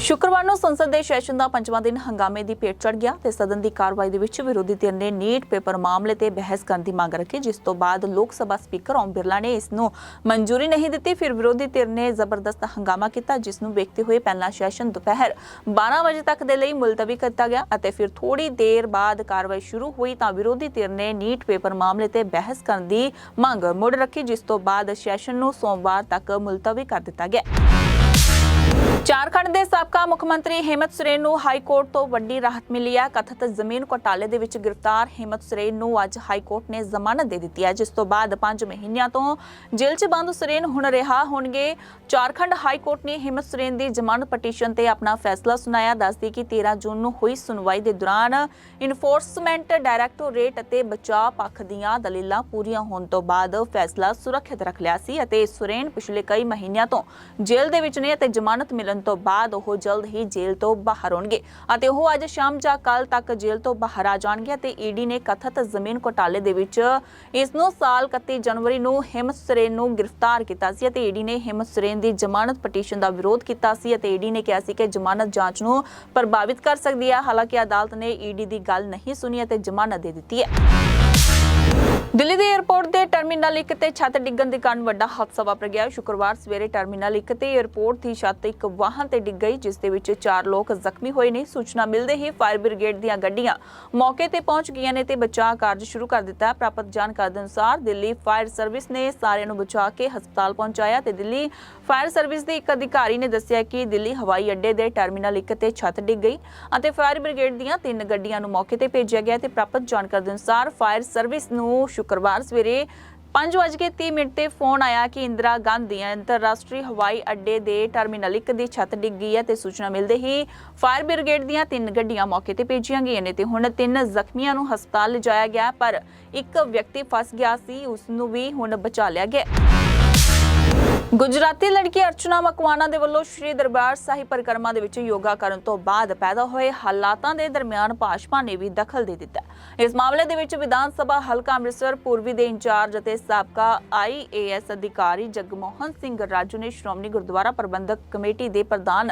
ਸ਼ੁੱਕਰਵਾਰ ਨੂੰ ਸੰਸਦ ਦੇ ਸੈਸ਼ਨ ਦਾ ਪੰਜਵਾਂ ਦਿਨ ਹੰਗਾਮੇ ਦੀ ਭੇਟ ਚੜ ਗਿਆ ਤੇ ਸਦਨ ਦੀ ਕਾਰਵਾਈ ਦੇ ਵਿੱਚ ਵਿਰੋਧੀ ਧਿਰ ਨੇ ਨੀਟ ਪੇਪਰ ਮਾਮਲੇ ਤੇ ਬਹਿਸ ਕਰਨ ਦੀ ਮੰਗ ਰੱਖੀ, ਜਿਸ ਤੋਂ ਬਾਅਦ ਲੋਕ ਸਭਾ ਸਪੀਕਰ ਓਮ ਬਿਰਲਾ ਨੇ ਇਸ ਨੂੰ ਮਨਜ਼ੂਰੀ ਨਹੀਂ ਦਿੱਤੀ। ਫਿਰ ਵਿਰੋਧੀ ਧਿਰ ਨੇ ਜ਼ਬਰਦਸਤ ਹੰਗਾਮਾ ਕੀਤਾ, ਜਿਸ ਨੂੰ ਵੇਖਦੇ ਹੋਏ ਪਹਿਲਾ ਸੈਸ਼ਨ ਦੁਪਹਿਰ 12 ਵਜੇ ਤੱਕ ਦੇ ਲਈ ਮੁਲਤਵੀ ਕੀਤਾ ਗਿਆ ਅਤੇ ਫਿਰ ਥੋੜੀ ਦੇਰ ਬਾਅਦ ਕਾਰਵਾਈ ਸ਼ੁਰੂ ਹੋਈ ਤਾਂ ਵਿਰੋਧੀ ਧਿਰ ਨੇ ਨੀਟ ਪੇਪਰ ਮਾਮਲੇ ਤੇ ਬਹਿਸ ਕਰਨ ਦੀ ਮੰਗ ਮੁੜ ਰੱਖੀ, ਜਿਸ ਤੋਂ ਬਾਅਦ ਸੈਸ਼ਨ ਨੂੰ ਸੋਮਵਾਰ ਤੱਕ ਮੁਲਤਵੀ ਕਰ ਦਿੱਤਾ ਗਿਆ। ਝਾਰਖੰਡ ਦੇ ਸਾਬਕਾ ਮੁੱਖ ਮੰਤਰੀ ਹਿੰਮਤ ਸੋਰੇਨ ਨੂੰ ਹਾਈ ਕੋਰਟ ਤੋਂ ਵੱਡੀ ਰਾਹਤ ਮਿਲੀ ਹੈ। ਕਥਿਤ ਜ਼ਮੀਨ ਘੁਟਾਲੇ ਦੇ ਵਿੱਚ ਗ੍ਰਿਫਤਾਰ ਹਿੰਮਤ ਸੋਰੇਨ ਨੂੰ ਅੱਜ ਹਾਈ ਕੋਰਟ ਨੇ ਜ਼ਮਾਨਤ ਦੇ ਦਿੱਤੀ ਹੈ, ਜਿਸ ਤੋਂ ਬਾਅਦ 5 ਮਹੀਨਿਆਂ ਤੋਂ ਜੇਲ੍ਹ 'ਚ ਬੰਦ ਸੋਰੇਨ ਹੁਣ ਰਿਹਾ ਹੋਣਗੇ। ਝਾਰਖੰਡ ਹਾਈ ਕੋਰਟ ਨੇ ਹਿੰਮਤ ਸੋਰੇਨ ਦੀ ਜ਼ਮਾਨਤ ਪਟੀਸ਼ਨ ਤੇ ਆਪਣਾ ਫੈਸਲਾ ਸੁਣਾਇਆ। ਦੱਸਦੀ ਕਿ 13 ਜੂਨ ਨੂੰ ਹੋਈ ਸੁਣਵਾਈ ਦੇ ਦੌਰਾਨ ਇਨਫੋਰਸਮੈਂਟ ਡਾਇਰੈਕਟੋਰੇਟ ਅਤੇ ਬਚਾਅ ਪੱਖ ਦੀਆਂ ਦਲੀਲਾਂ ਪੂਰੀਆਂ ਹੋਣ ਤੋਂ ਬਾਅਦ ਫੈਸਲਾ ਸੁਰੱਖਿਅਤ ਰੱਖ ਲਿਆ ਸੀ ਅਤੇ ਸੁਰੇਨ ਪਿਛਲੇ ਕਈ ਮਹੀਨਿਆਂ ਤੋਂ ਜੇਲ੍ਹ ਦੇ ਵਿੱਚ ਨੇ ਅਤੇ ਜ਼ਮਾਨਤ ਮਿਲਣ ਤੋਂ ਬਾਅਦ ਉਹ ਜਲਦ ਹੀ ਜੇਲ੍ਹ ਤੋਂ ਬਾਹਰ ਆਉਣਗੇ ਅਤੇ ਉਹ ਅੱਜ ਸ਼ਾਮ ਜਾਂ ਕੱਲ ਤੱਕ ਜੇਲ੍ਹ ਤੋਂ ਬਾਹਰ ਆ ਜਾਣਗੇ ਅਤੇ ਈਡੀ ਨੇ ਕਥਿਤ ਜ਼ਮੀਨ ਘੁਟਾਲੇ ਦੇ ਵਿੱਚ ਇਸ ਨੂੰ ਸਾਲ 31 ਜਨਵਰੀ ਨੂੰ ਹਿੰਮਤ ਸੋਰੇਨ ਨੂੰ ਗ੍ਰਿਫਤਾਰ ਕੀਤਾ ਸੀ ਅਤੇ ਈਡੀ ਨੇ ਹਿੰਮਤ ਸੋਰੇਨ ਦੀ ਜ਼ਮਾਨਤ ਪਟੀਸ਼ਨ ਦਾ ਵਿਰੋਧ ਕੀਤਾ ਸੀ ਅਤੇ ਈਡੀ ਨੇ ਕਿਹਾ ਸੀ ਕਿ ਜ਼ਮਾਨਤ ਜਾਂਚ ਨੂੰ ਪ੍ਰਭਾਵਿਤ ਕਰ ਸਕਦੀ ਹੈ। ਹਾਲਾਂਕਿ ਅਦਾਲਤ ਨੇ ਈਡੀ ਦੀ ਗੱਲ ਨਹੀਂ ਸੁਣੀ ਅਤੇ ਜ਼ਮਾਨਤ ਦੇ ਦਿੱਤੀ ਹੈ। ਦਿੱਲੀ ਦੇ 에ਅਰਪੋਰਟ ਦੇ ਟਰਮੀਨਲ 1 ਤੇ ਛੱਤ ਡਿੱਗਣ ਦੇ ਕਾਰਨ ਵੱਡਾ ਹਾਦਸਾ ਵਾਪਰ ਗਿਆ। ਸ਼ੁੱਕਰਵਾਰ ਸਵੇਰੇ ਟਰਮੀਨਲ 1 ਤੇ 에ਅਰਪੋਰਟ ਦੀ ਛੱਤ ਇੱਕ ਵਾਹਨ ਤੇ ਡਿੱਗ ਗਈ, ਜਿਸ ਦੇ ਵਿੱਚ ਚਾਰ ਲੋਕ ਜ਼ਖਮੀ ਹੋਏ ਨੇ। ਸੂਚਨਾ ਮਿਲਦੇ ਹੀ ਫਾਇਰ ਬ੍ਰਿਗੇਡ ਦੀਆਂ ਗੱਡੀਆਂ ਮੌਕੇ ਤੇ ਪਹੁੰਚ ਗਈਆਂ ਨੇ ਤੇ ਬਚਾਅ ਕਾਰਜ ਸ਼ੁਰੂ ਕਰ ਦਿੱਤਾ ਪ੍ਰਾਪਤ ਜਾਣਕਾਰੀ ਦੇ ਅਨੁਸਾਰ ਦਿੱਲੀ ਫਾਇਰ ਸਰਵਿਸ ਨੇ ਸਾਰਿਆਂ ਨੂੰ ਬਚਾ ਕੇ ਹਸਪਤਾਲ ਪਹੁੰਚਾਇਆ ਤੇ ਦਿੱਲੀ ਫਾਇਰ ਸਰਵਿਸ ਦੇ ਇੱਕ ਅਧਿਕਾਰੀ ਨੇ ਦੱਸਿਆ ਕਿ ਦਿੱਲੀ ਹਵਾਈ ਅੱਡੇ ਦੇ ਟਰਮੀਨਲ 1 ਤੇ ਛੱਤ ਡਿੱਗ ਗਈ ਅਤੇ ਫਾਇਰ ਬ੍ਰਿਗੇਡ ਦੀਆਂ ਤਿੰਨ ਗੱਡੀਆਂ ਨੂੰ ਮੌਕੇ ਤੇ ਭੇਜਿਆ ਗਿਆ ਤੇ ਪ੍ਰਾਪਤ ਜਾਣਕਾਰੀ ਦੇ ਅਨੁਸਾਰ ਫਾਇਰ ਸਰਵਿਸ ਨੂੰ ਸ਼ੁੱਕਰਵਾਰ ਸਵੇਰੇ 5:30 ਮਿੰਟ ਤੇ ਫੋਨ ਆਇਆ ਕਿ ਇੰਦਰਾ ਗਾਂਧੀ ਅੰਤਰਰਾਸ਼ਟਰੀ ਹਵਾਈ ਅੱਡੇ ਦੇ ਟਰਮੀਨਲ 1 ਦੀ ਛੱਤ ਡਿੱਗ ਗਈ ਹੈ ਤੇ ਸੂਚਨਾ ਮਿਲਦੇ ਹੀ ਫਾਇਰ ਬ੍ਰਿਗੇਡ ਦੀਆਂ ਤਿੰਨ ਗੱਡੀਆਂ ਮੌਕੇ ਤੇ ਭੇਜੀਆਂ ਗਈਆਂ ਨੇ ਤੇ ਹੁਣ ਤਿੰਨ ਜ਼ਖਮੀਆਂ ਨੂੰ ਹਸਪਤਾਲ ਲਿਜਾਇਆ ਗਿਆ, ਪਰ ਇੱਕ ਵਿਅਕਤੀ ਫਸ ਗਿਆ ਸੀ, ਉਸ ਨੂੰ ਵੀ ਹੁਣ ਬਚਾ ਲਿਆ ਗਿਆ। ਗੁਜਰਾਤੀ ਲੜਕੀ ਅਰਚਨਾ ਮਕਵਾਨਾ ਦੇ ਵੱਲੋਂ ਸ਼੍ਰੀ ਦਰਬਾਰ ਸਾਹਿਬ ਪਰਿਕਰਮਾ ਦੇ ਵਿੱਚ ਯੋਗਾ ਕਰਨ ਤੋਂ ਬਾਅਦ ਪੈਦਾ ਹੋਏ ਹਾਲਾਤਾਂ ਦੇ ਦਰਮਿਆਨ ਭਾਜਪਾ ਨੇ ਵੀ ਦਖਲ ਦੇ ਦਿੱਤਾ ਇਸ ਮਾਮਲੇ ਦੇ ਵਿੱਚ ਵਿਧਾਨ ਸਭਾ ਹਲਕਾ ਅੰਮ੍ਰਿਤਸਰ, ਪੂਰਬੀ ਦੇ ਇੰਚਾਰਜ ਅਤੇ ਸਾਬਕਾ ਆਈਏਐਸ ਅਧਿਕਾਰੀ ਜਗਮੋਹਨ ਸਿੰਘ ਰਾਜੂ ਨੇ ਸ਼੍ਰੋਮਣੀ ਗੁਰਦੁਆਰਾ ਪ੍ਰਬੰਧਕ ਕਮੇਟੀ ਦੇ ਪ੍ਰਧਾਨ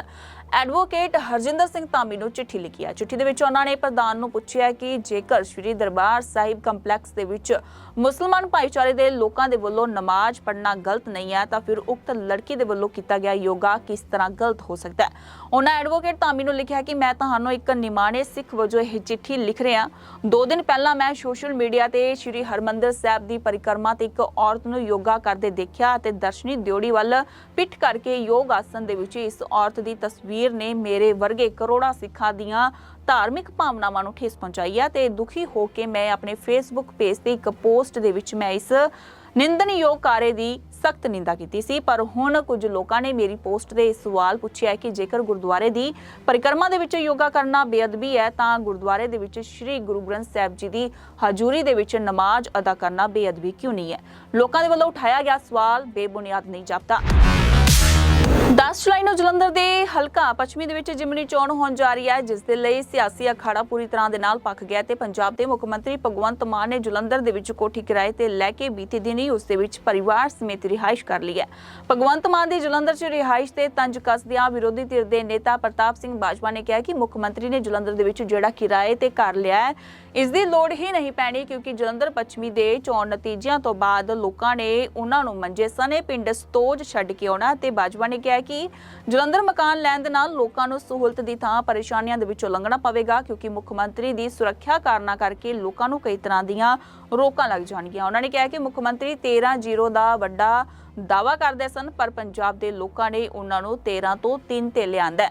ਐਡਵੋਕੇਟ ਹਰਜਿੰਦਰ ਸਿੰਘ ਧਾਮੀ ਨੂੰ ਚਿੱਠੀ ਲਿਖੀ ਹੈ। ਚਿੱਠੀ ਦੇ ਵਿੱਚ ਉਹਨਾਂ ਨੇ ਪ੍ਰਧਾਨ ਨੂੰ ਪੁੱਛਿਆ ਕਿ ਜੇਕਰ ਸ਼੍ਰੀ ਦਰਬਾਰ ਸਾਹਿਬ ਕੰਪਲੈਕਸ ਦੇ ਵਿੱਚ ਮੁਸਲਮਾਨ ਭਾਈਚਾਰੇ ਦੇ ਲੋਕਾਂ ਦੇ ਵੱਲੋਂ ਨਮਾਜ਼ ਪੜ੍ਹਨਾ ਗਲਤ ਨਹੀਂ ਹੈ, ਤਾਂ ਫਿਰ ਉਕਤ ਲੜਕੀ ਦੇ ਵੱਲੋਂ ਕੀਤਾ ਗਿਆ ਯੋਗਾ ਕਿਸ ਤਰ੍ਹਾਂ ਗਲਤ ਹੋ ਸਕਦਾ ਹੈ? ਉਹਨਾਂ ਐਡਵੋਕੇਟ ਧਾਮੀ ਨੂੰ ਲਿਖਿਆ ਕਿ ਮੈਂ ਤੁਹਾਨੂੰ ਇੱਕ ਨਿਮਾਣੇ ਸਿੱਖ ਵਜੋਂ ਇਹ ਚਿੱਠੀ ਲਿਖ ਰਿਹਾ ਦੋ ਦਿਨ ਪਹਿਲਾਂ ਮੈਂ ਸੋਸ਼ਲ ਮੀਡੀਆ ਤੇ ਸ਼੍ਰੀ ਹਰਮੰਦਰ ਸਾਹਿਬ ਦੀ ਪਰਿਕਰਮਾ ਤੇ ਇੱਕ ਔਰਤ ਨੂੰ ਯੋਗਾ ਕਰਦੇ ਦੇਖਿਆ ਅਤੇ ਦਰਸ਼ਨੀ ਦਿਉੜੀ ਵੱਲ ਪਿੱਠ ਕਰਕੇ ਯੋਗ ਆਸਨ ਦੇ ਵਿੱਚ ਇਸ ਔਰਤ ਦੀ ਤਸਵੀਰ ਨੇ ਮੇਰੇ ਵਰਗੇ ਕਰੋੜਾਂ ਸਿੱਖਾਂ ਦੀਆਂ ਧਾਰਮਿਕ ਭਾਵਨਾਵਾਂ ਨੂੰ ਠੇਸ ਪਹੁੰਚਾਈ ਹੈ ਤੇ ਦੁਖੀ ਹੋ ਕੇ ਮੈਂ ਆਪਣੇ ਫੇਸਬੁੱਕ ਪੇਜ ਤੇ ਇੱਕ ਪੋਸਟ ਦੇ ਵਿੱਚ ਮੈਂ ਇਸ ਨਿੰਦਨਯੋਗ ਕਾਰੇ ਦੀ ਸਖਤ ਨਿੰਦਾ ਕੀਤੀ ਸੀ। ਪਰ ਹੁਣ ਕੁਝ ਲੋਕਾਂ ਨੇ ਮੇਰੀ ਪੋਸਟ ਤੇ ਸਵਾਲ ਪੁੱਛਿਆ ਕਿ ਜੇਕਰ ਗੁਰਦੁਆਰੇ ਦੀ ਪਰਿਕਰਮਾ ਦੇ ਵਿੱਚ ਯੋਗਾ ਕਰਨਾ ਬੇਅਦਬੀ ਹੈ, ਤਾਂ ਗੁਰਦੁਆਰੇ ਦੇ ਵਿੱਚ ਸ੍ਰੀ ਗੁਰੂ ਗ੍ਰੰਥ ਸਾਹਿਬ ਜੀ ਦੀ ਹਜ਼ੂਰੀ ਦੇ ਵਿੱਚ ਨਮਾਜ਼ ਅਦਾ ਕਰਨਾ ਬੇਅਦਬੀ ਕਿਉਂ ਨਹੀਂ ਹੈ? ਲੋਕਾਂ ਦੇ ਵੱਲੋਂ ਉਠਾਇਆ ਗਿਆ ਸਵਾਲ ਬੇਬੁਨਿਆਦ ਨਹੀਂ ਜਾਪਦਾ। 10 ਜੁਲਾਈ ਨੂੰ ਜਲੰਧਰ ਦੇ ਹਲਕਾ ਪੱਛਮੀ ਦੇ ਵਿੱਚ ਜਿਮਨੀ ਚੋਣ ਹੋਣ ਜਾ ਰਹੀ ਹੈ, ਜਿਸ ਦੇ ਲਈ ਸਿਆਸੀ ਅਖਾੜਾ ਪੂਰੀ ਤਰ੍ਹਾਂ ਦੇ ਨਾਲ ਪੱਕ ਗਿਆ ਤੇ ਪੰਜਾਬ ਦੇ ਮੁੱਖ ਮੰਤਰੀ ਭਗਵੰਤ ਮਾਨ ਨੇ ਜਲੰਧਰ ਦੇ ਵਿੱਚ ਕੋਠੀ ਕਿਰਾਏ ਤੇ ਲੈ ਕੇ ਬੀਤੇ ਦਿਨ ਹੀ ਉਸ ਦੇ ਵਿੱਚ ਪਰਿਵਾਰ ਸਮੇਤ ਰਿਹਾਇਸ਼ ਕਰ ਲਈ ਹੈ। ਭਗਵੰਤ ਮਾਨ ਦੀ ਜਲੰਧਰ 'ਚ ਰਿਹਾਇਸ਼ ਤੇ ਤੰਜ ਕੱਸਦਿਆਂ ਵਿਰੋਧੀ ਧਿਰ ਦੇ ਨੇਤਾ ਪ੍ਰਤਾਪ ਸਿੰਘ ਬਾਜਵਾ ਨੇ ਕਿਹਾ ਕਿ ਮੁੱਖ ਮੰਤਰੀ ਨੇ ਜਲੰਧਰ ਦੇ ਵਿੱਚ ਜਿਹੜਾ ਕਿਰਾਏ ਤੇ ਘਰ ਲਿਆ ਹੈ, ਇਸ ਦੀ ਲੋੜ ਹੀ ਨਹੀਂ ਪੈਣੀ ਕਿਉਂਕਿ ਜਲੰਧਰ ਪੱਛਮੀ ਦੇ ਚੋਣ ਨਤੀਜਿਆਂ ਤੋਂ ਬਾਅਦ ਲੋਕਾਂ ਨੇ ਉਹਨਾਂ ਨੂੰ ਮੰਜੇ ਸਨੇ ਪਿੰਡ ਸਤੋਜ ਛੱਡ ਕੇ ਆਉਣਾ ਤੇ ਬਾਜਵਾ ਨੇ ਕਿਹਾ ਕਿ ਜਲੰਧਰ ਮਕਾਨ ਲੈਣ ਦੇ ਨਾਲ ਲੋਕਾਂ ਨੂੰ ਸਹੂਲਤ ਦੀ ਥਾਂ ਪਰੇਸ਼ਾਨੀਆਂ ਦੇ ਵਿੱਚੋਂ ਲੰਘਣਾ ਪਵੇਗਾ, ਕਿਉਂਕਿ ਮੁੱਖ ਮੰਤਰੀ ਦੀ ਸੁਰੱਖਿਆ ਕਾਰਨਾਂ ਕਰਕੇ ਲੋਕਾਂ ਨੂੰ ਕਈ ਤਰ੍ਹਾਂ ਦੀਆਂ ਰੋਕਾਂ ਲੱਗ ਜਾਣਗੀਆਂ। ਉਹਨਾਂ ਨੇ ਕਿਹਾ ਕਿ ਮੁੱਖ ਮੰਤਰੀ 13-0 ਦਾ ਵੱਡਾ ਦਾਵਾ ਕਰਦੇ ਸਨ, ਪਰ ਪੰਜਾਬ ਦੇ ਲੋਕਾਂ ਨੇ ਉਹਨਾਂ ਨੂੰ 13 ਤੋਂ 3 ਤੇ ਲਿਆਂਦਾ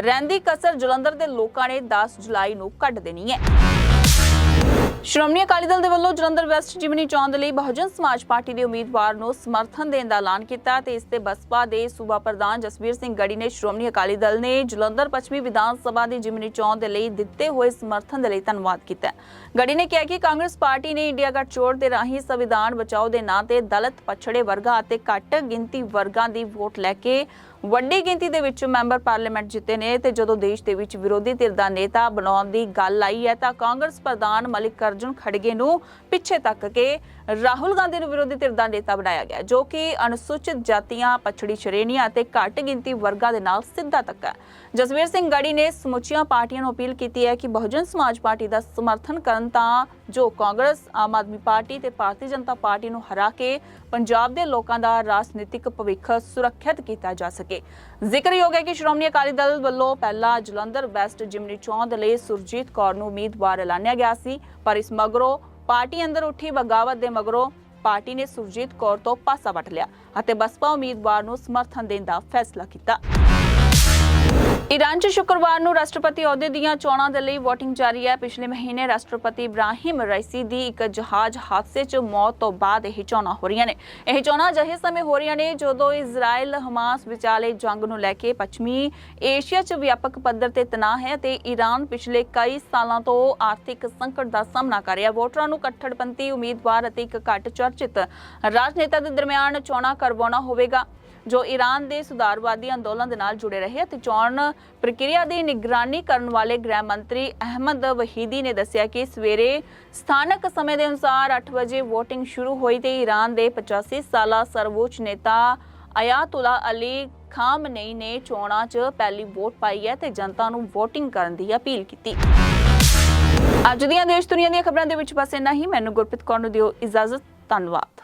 ਰਹਿੰਦੀ ਕਸਰ ਜਲੰਧਰ ਦੇ ਲੋਕਾਂ ਨੇ 10 ਜੁਲਾਈ ਨੂੰ ਕੱਢ ਦੇਣੀ ਹੈ। ਸ਼੍ਰੋਮਣੀ ਅਕਾਲੀ ਦਲ ਦੇ ਵੱਲੋਂ ਜਲੰਧਰ ਵੈਸਟ ਜਿਮਨੀ ਚੋਣ ਦੇ ਲਈ ਬਹੁਜਨ ਸਮਾਜ ਪਾਰਟੀ ਦੇ ਉਮੀਦਵਾਰ ਨੂੰ ਸਮਰਥਨ ਦੇਣ ਦਾ ਐਲਾਨ ਕੀਤਾ ਤੇ ਇਸ ਤੇ ਬਸਪਾ ਦੇ ਸੂਬਾ ਪ੍ਰਧਾਨ ਜਸਵੀਰ ਸਿੰਘ ਗੜੀ ਨੇ ਸ਼੍ਰੋਮਣੀ ਅਕਾਲੀ ਦਲ ਨੇ ਜਲੰਧਰ ਪੱਛਮੀ ਵਿਧਾਨ ਸਭਾ ਦੀ ਜਿਮਨੀ ਚੋਣ ਦੇ ਲਈ ਦਿੱਤੇ ਹੋਏ ਸਮਰਥਨ ਦੇ ਲਈ ਧੰਨਵਾਦ ਕੀਤਾ ਗੜੀ ਨੇ ਕਿਹਾ ਕਿ ਕਾਂਗਰਸ ਪਾਰਟੀ ਨੇ ਇੰਡੀਆ ਗੱਠਜੋੜ ਦੇ ਰਾਹੀਂ ਸੰਵਿਧਾਨ ਬਚਾਓ ਦੇ ਨਾਂ ਤੇ ਦਲਿਤ ਪਛੜੇ ਵਰਗਾਂ ਅਤੇ ਘੱਟ ਗਿਣਤੀ ਵਰਗਾਂ ਦੀ ਵੋਟ ਲੈ ਕੇ ਵੱਡੀ ਗਿਣਤੀ ਦੇ ਵਿੱਚ ਮੈਂਬਰ ਪਾਰਲੀਮੈਂਟ ਜਿੱਤੇ ਨੇ ਤੇ ਜਦੋਂ ਦੇਸ਼ ਦੇ ਵਿੱਚ ਵਿਰੋਧੀ ਧਿਰ ਦਾ ਨੇਤਾ ਬਣਾਉਣ ਦੀ ਗੱਲ ਆਈ ਹੈ ਤਾਂ ਕਾਂਗਰਸ ਪ੍ਰਧਾਨ ਮਲਿਕ ਅਰਜੁਨ ਖੜਗੇ ਨੂੰ ਪਿੱਛੇ ਤੱਕ ਕੇ ਰਾਹੁਲ ਗਾਂਧੀ ਨੂੰ ਵਿਰੋਧੀ ਧਿਰ ਦਾ ਨੇਤਾ ਬਣਾਇਆ ਗਿਆ, ਜੋ ਕਿ ਅਨੁਸੂਚਿਤ ਜਾਤੀਆਂ, ਪਛੜੀ ਸ਼੍ਰੇਣੀਆਂ ਅਤੇ ਘੱਟ ਗਿਣਤੀ ਵਰਗਾਂ ਦੇ ਨਾਲ ਸਿੱਧਾ ਧੱਕਾ ਹੈ। ਜਸਵੀਰ ਸਿੰਘ ਗੜੀ ਨੇ ਸਮੁੱਚੀਆਂ ਪਾਰਟੀਆਂ ਨੂੰ ਅਪੀਲ ਕੀਤੀ ਹੈ ਕਿ ਬਹੁਜਨ ਸਮਾਜ ਪਾਰਟੀ ਦਾ ਸਮਰਥਨ ਕਰਨ ਤਾਂ ਜੋ ਕਾਂਗਰਸ, ਆਮ ਆਦਮੀ ਪਾਰਟੀ ਤੇ ਭਾਰਤੀ ਜਨਤਾ ਪਾਰਟੀ ਨੂੰ ਹਰਾ ਕੇ ਪੰਜਾਬ ਦੇ ਲੋਕਾਂ ਦਾ ਰਾਜਨੀਤਿਕ ਭਵਿੱਖ ਸੁਰੱਖਿਅਤ ਕੀਤਾ ਜਾ ਸਕੇ। ਜ਼ਿਕਰਯੋਗ ਹੈ ਕਿ ਸ਼੍ਰੋਮਣੀ ਅਕਾਲੀ ਦਲ ਵੱਲੋਂ ਪਹਿਲਾਂ ਜਲੰਧਰ ਵੈਸਟ ਜਿਮਨੀ ਚੋਣ ਲਈ ਸੁਰਜੀਤ ਕੌਰ ਨੂੰ ਉਮੀਦਵਾਰ ਐਲਾਨਿਆ ਗਿਆ ਸੀ, ਪਰ ਇਸ ਮਗਰੋਂ ਪਾਰਟੀ ਅੰਦਰ ਉੱਠੀ ਬਗਾਵਤ ਦੇ ਮਗਰੋਂ ਪਾਰਟੀ ਨੇ ਸੁਰਜੀਤ ਕੌਰ ਤੋਂ ਪਾਸਾ ਵੱਟ ਲਿਆ ਅਤੇ ਬਸਪਾ ਉਮੀਦਵਾਰ ਨੂੰ ਸਮਰਥਨ ਦੇਣ ਦਾ ਫੈਸਲਾ ਕੀਤਾ। ਈਰਾਨ 'ਚ ਸ਼ੁੱਕਰਵਾਰ ਨੂੰ ਰਾਸ਼ਟਰਪਤੀ ਅਹੁਦੇ ਦੀਆਂ ਚੋਣਾਂ ਦੇ ਲਈ VOTING ਜਾਰੀ ਹੈ। ਪਿਛਲੇ ਮਹੀਨੇ ਰਾਸ਼ਟਰਪਤੀ ਇਬਰਾਹਿਮ ਰਾਈਸੀ ਦੀ ਇੱਕ ਜਹਾਜ਼ ਹਾਦਸੇ 'ਚ ਮੌਤ ਤੋਂ ਬਾਅਦ ਇਹ ਚੋਣਾਂ ਹੋ ਰਹੀਆਂ ਨੇ। ਇਹ ਚੋਣਾਂ ਅਜਿਹੇ ਸਮੇਂ ਹੋ ਰਹੀਆਂ ਨੇ ਜਦੋਂ ਇਜ਼ਰਾਈਲ ਹਮਾਸ ਵਿਚਾਲੇ ਜੰਗ ਨੂੰ ਲੈ ਕੇ ਪੱਛਮੀ ਏਸ਼ੀਆ 'ਚ ਵਿਆਪਕ ਪੱਧਰ ਤੇ ਤਣਾਅ ਹੈ ਤੇ ਈਰਾਨ ਪਿਛਲੇ ਕਈ ਸਾਲਾਂ ਤੋਂ ਆਰਥਿਕ ਸੰਕਟ ਦਾ ਸਾਹਮਣਾ ਕਰ ਰਿਹਾ। ਵੋਟਰਾਂ ਨੂੰ ਕੱਟੜਪੰਥੀ ਉਮੀਦਵਾਰ ਅਤੇ ਇੱਕ ਘੱਟ ਚਰਚਿਤ ਰਾਜਨੇਤਾ ਦੇ ਦਰਮਿਆਨ ਚੋਣਾਂ ਕਰਵਾਉਣਾ ਹੋਵੇਗਾ। ਜੋ ਈਰਾਨ ਦੇ ਸੁਧਾਰਵਾਦੀ ਅੰਦੋਲਨ ਦੇ ਨਾਲ ਜੁੜੇ ਰਹੇ ਅਤੇ ਚੋਣ ਪ੍ਰਕਿਰਿਆ ਦੀ ਨਿਗਰਾਨੀ ਕਰਨ ਵਾਲੇ ਗ੍ਰਹਿ ਮੰਤਰੀ ਅਹਿਮਦ ਵਹੀਦੀ ਨੇ ਦੱਸਿਆ ਕਿ ਸਵੇਰੇ ਸਥਾਨਕ ਸਮੇਂ ਦੇ ਅਨੁਸਾਰ 8 ਵਜੇ VOTING ਸ਼ੁਰੂ ਹੋਈ ਤੇ ਈਰਾਨ ਦੇ 85 ਸਾਲਾ ਸਰਵਉੱਚ ਨੇਤਾ ਅਯਾਤੁੱਲਾ ਅਲੀ ਖਾਮਨੇਈ ਨੇ ਚੋਣਾਂ 'ਚ ਪਹਿਲੀ ਵੋਟ ਪਾਈ ਹੈ ਤੇ ਜਨਤਾ ਨੂੰ VOTING ਕਰਨ ਦੀ ਅਪੀਲ ਕੀਤੀ। ਅੱਜ ਦੀਆਂ ਦੇਸ਼ ਦੁਨੀਆ ਦੀਆਂ ਖਬਰਾਂ ਦੇ ਵਿੱਚ ਬਸ ਇੰਨਾ ਹੀ। ਮੈਨੂੰ ਗੁਰਪ੍ਰੀਤ ਕੌਰ ਨੂੰ ਦਿਓ ਇਜਾਜ਼ਤ। ਧੰਨਵਾਦ।